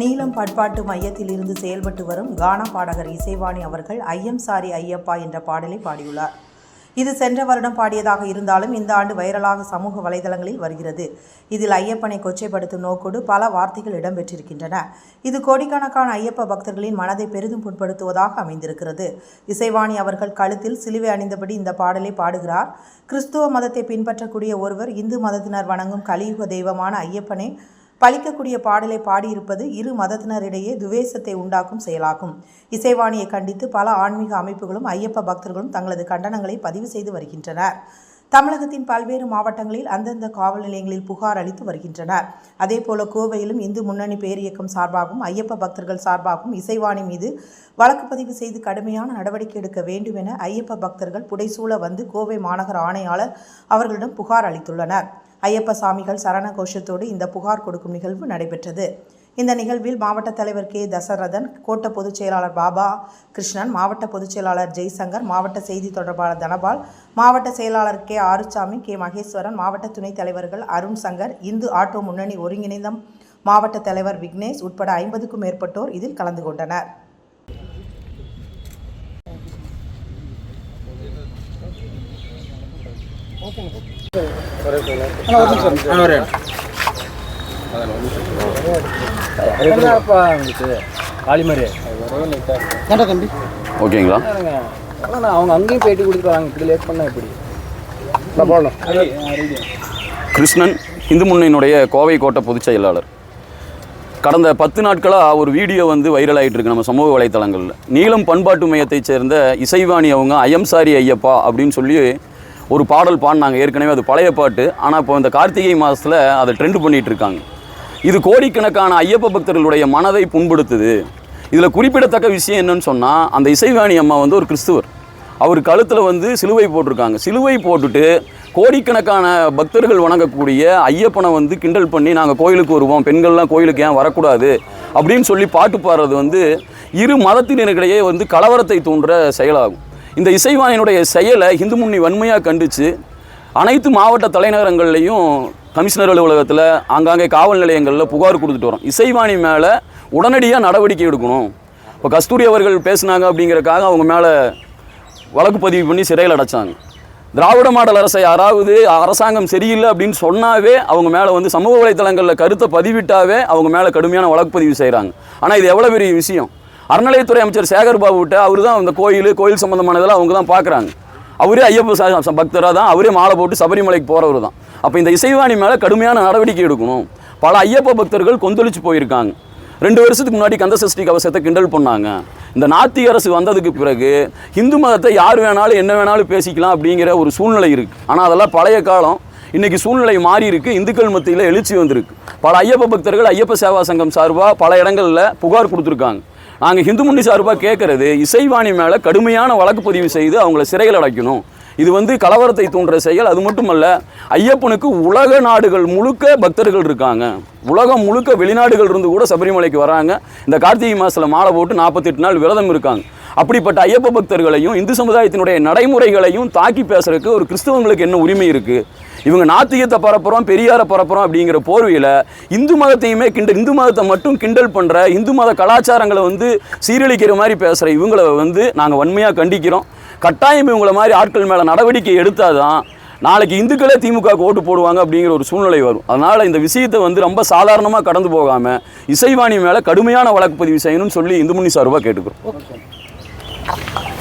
நீலம் பண்பாட்டு மையத்தில் இருந்து செயல்பட்டு வரும் கானா பாடகர் இசைவாணி அவர்கள் ஐயம் சாரி ஐயப்பா என்ற பாடலை பாடியுள்ளார். இது சென்ற வருடம் பாடியதாக இருந்தாலும் இந்த ஆண்டு வைரலாக சமூக வலைதளங்களில் வருகிறது. இதில் ஐயப்பனை கொச்சைப்படுத்தும் நோக்கோடு பல வார்த்தைகள் இடம்பெற்றிருக்கின்றன. இது கோடிக்கணக்கான ஐயப்ப பக்தர்களின் மனதை பெரிதும் புண்படுத்துவதாக அமைந்திருக்கிறது. இசைவாணி அவர்கள் கழுத்தில் சிலுவை அணிந்தபடி இந்த பாடலை பாடுகிறார். கிறிஸ்துவ மதத்தை பின்பற்றக்கூடிய ஒருவர் இந்து மதத்தினர் வணங்கும் கலியுக தெய்வமான ஐயப்பனை பழிக்கக்கூடிய பாடலை பாடியிருப்பது இரு மதத்தினரிடையே துவேஷத்தை உண்டாக்கும் செயலாகும். இசைவாணியை கண்டித்து பல ஆன்மீக அமைப்புகளும் ஐயப்ப பக்தர்களும் தங்களது கண்டனங்களை பதிவு செய்து வருகின்றனர். தமிழகத்தின் பல்வேறு மாவட்டங்களில் அந்தந்த காவல் நிலையங்களில் புகார் அளித்து வருகின்றனர். அதேபோல கோவையிலும் இந்து முன்னணி பேரியக்கம் சார்பாகவும் ஐயப்ப பக்தர்கள் சார்பாகவும் இசைவாணி மீது வழக்கு பதிவு செய்து கடுமையான நடவடிக்கை எடுக்க வேண்டும் என ஐயப்ப பக்தர்கள் புடைசூழ வந்து கோவை மாநகர ஆணையாளர் அவர்களிடம் புகார் அளித்துள்ளனர். ஐயப்ப சாமிகள் சரண கோஷத்தோடு இந்த புகார் கொடுக்கும் நிகழ்வு நடைபெற்றது. இந்த நிகழ்வில் மாவட்ட தலைவர் கே. தசரதன் கோட்ட பொதுச் செயலாளர் பாபா கிருஷ்ணன் மாவட்ட பொதுச் செயலாளர் ஜெய்சங்கர் மாவட்ட செய்தி தொடர்பாளர் தனபால் மாவட்ட செயலாளர் கே. ஆறுசாமி கே. மகேஸ்வரன் மாவட்ட துணைத் தலைவர்கள் அருண் சங்கர் இந்து ஆட்டோ முன்னணி ஒருங்கிணைந்த மாவட்ட தலைவர் விக்னேஷ் உட்பட ஐம்பதுக்கும் மேற்பட்டோர் இதில் கலந்து கொண்டனர். காளிமாரி தம்பி ஓகேங்களா? அவங்க அங்கேயும் பேட்டி கொடுத்துருவாங்க இப்படி லேட் பண்ணால் எப்படி கிருஷ்ணன் இந்து முன்னினுடைய கோவை கோட்டை பொதுச் செயலாளர். கடந்த பத்து நாட்களாக ஒரு வீடியோ வந்து வைரல் ஆகிட்டு இருக்கு நம்ம சமூக வலைத்தளங்களில். நீளம் பண்பாட்டு மையத்தைச் சேர்ந்த இசைவாணி அவங்க ஐயம் சாரி ஐயப்பா அப்படின்னு சொல்லி ஒரு பாடல் பாடினாங்க ஏற்கனவே அது பழைய பாட்டு. ஆனால் இப்போ இந்த கார்த்திகை மாதத்தில் அதை ட்ரெண்ட் பண்ணிகிட்டு இருக்காங்க இது கோடிக்கணக்கான ஐயப்ப பக்தர்களுடைய மனதை புண்படுத்துது. இதில் குறிப்பிடத்தக்க விஷயம் என்னன்னு சொன்னால் அந்த இசைவாணி அம்மா வந்து ஒரு கிறிஸ்துவர். அவர் கழுத்தில் வந்து சிலுவை போட்டிருக்காங்க. சிலுவை போட்டுட்டு கோடிக்கணக்கான பக்தர்கள் வணங்கக்கூடிய ஐயப்பனை வந்து கிண்டல் பண்ணி நாங்கள் கோயிலுக்கு வருவோம். பெண்கள்லாம் கோயிலுக்கு ஏன் வரக்கூடாது? அப்படின்னு சொல்லி பாட்டு பாடுறது வந்து இரு மதத்தினருக்கிடையே வந்து கலவரத்தை தூண்டுற செயலாகும். இந்த இசைவாணியினுடைய செயலை இந்து முன்னி வன்மையாக கண்டித்து அனைத்து மாவட்ட தலைநகரங்கள்லையும் கமிஷனர் அலுவலகத்தில் ஆங்காங்கே காவல் நிலையங்களில் புகார் கொடுத்துட்டு வரோம். இசைவாணி மேலே உடனடியாக நடவடிக்கை எடுக்கணும். இப்போ கஸ்தூரி அவர்கள் பேசுனாங்க அப்படிங்கிறக்காக அவங்க மேலே வழக்கு பதிவு பண்ணி சிறையில் அடைச்சாங்க. திராவிட மாடல் அரசை யாராவது அரசாங்கம் சரியில்லை அப்படின்னு சொன்னாவே அவங்க மேலே வந்து சமூக வலைத்தளங்களில் கருத்தை பதிவிட்டாவே அவங்க மேலே கடுமையான வழக்கு பதிவு செய்கிறாங்க ஆனால் இது எவ்வளோ பெரிய விஷயம்? அறநிலையத்துறை அமைச்சர் சேகர் பாபு விட்ட அவர் தான் அந்த கோயில் கோயில் சம்மந்தமானதெல்லாம் அவங்க தான் பார்க்குறாங்க. அவரே ஐயப்ப ச- பக்தராக தான் அவரே மாலை போட்டு சபரிமலைக்கு போகிறவர் தான். அப்போ இந்த இசைவாணி மேலே கடுமையான நடவடிக்கை எடுக்கணும். பல ஐயப்ப பக்தர்கள் கொந்தளிச்சு போயிருக்காங்க. ரெண்டு வருஷத்துக்கு முன்னாடி கந்த சஷ்டி கவசத்தை கிண்டல் பண்ணாங்க. இந்த நாத்தி அரசு வந்ததுக்கு பிறகு இந்து மதத்தை யார் வேணாலும் என்ன வேணாலும் பேசிக்கலாம் அப்படிங்கிற ஒரு சூழ்நிலை இருக்குது ஆனால் அதெல்லாம் பழைய காலம். இன்றைக்கி சூழ்நிலை மாறி இருக்கு. இந்துக்கள் மத்தியில் எழுச்சி வந்திருக்கு. பல ஐயப்ப பக்தர்கள் ஐயப்ப சேவா சங்கம் சார்பாக பல இடங்களில் புகார் கொடுத்துருக்காங்க. நாங்கள் ஹிந்து முன்னி சார்பாக கேட்கறது இசைவாணி மேலே கடுமையான வழக்கு பதிவு செய்து அவங்கள சிறையில் அடைக்கணும். இது வந்து கலவரத்தை தூண்டுற செயல். அது மட்டுமல்ல ஐயப்பனுக்கு உலக நாடுகள் முழுக்க பக்தர்கள் இருக்காங்க. உலகம் முழுக்க வெளிநாடுகள் இருந்து கூட சபரிமலைக்கு வராங்க. இந்த கார்த்திகை மாதத்தில் மாலை போட்டு நாற்பத்தெட்டு நாள் விரதம் இருக்காங்க. அப்படிப்பட்ட ஐயப்ப பக்தர்களையும் இந்து சமுதாயத்தினுடைய நடைமுறைகளையும் தாக்கி பேசுறதுக்கு ஒரு கிறிஸ்தவங்களுக்கு என்ன உரிமை இருக்குது இவங்க நாத்திகத்தை பரப்புகிறோம் பெரியாரை பரப்புகிறோம் அப்படிங்கிற போர்வையில் இந்து மதத்தையுமே கிண்டல் இந்து மதத்தை மட்டும் கிண்டல் பண்ணுற இந்து மத கலாச்சாரங்களை வந்து சீரழிக்கிற மாதிரி பேசுகிற இவங்களை வந்து நாங்கள் வன்மையாக கண்டிக்கிறோம். கட்டாயம் இவங்கள மாதிரி ஆட்கள் மேலே நடவடிக்கை எடுத்தால் தான் நாளைக்கு இந்துக்களே திமுக ஓட்டு போடுவாங்க அப்படிங்கிற ஒரு சூழ்நிலை வரும். அதனால் இந்த விஷயத்தை வந்து ரொம்ப சாதாரணமாக கடந்து போகாமல் இசைவாணி மேலே கடுமையான வழக்கு பதிவு செய்யணும்னு சொல்லி இந்து முன்னணி சார்பாக கேட்டுக்கிறோம். ஓகே.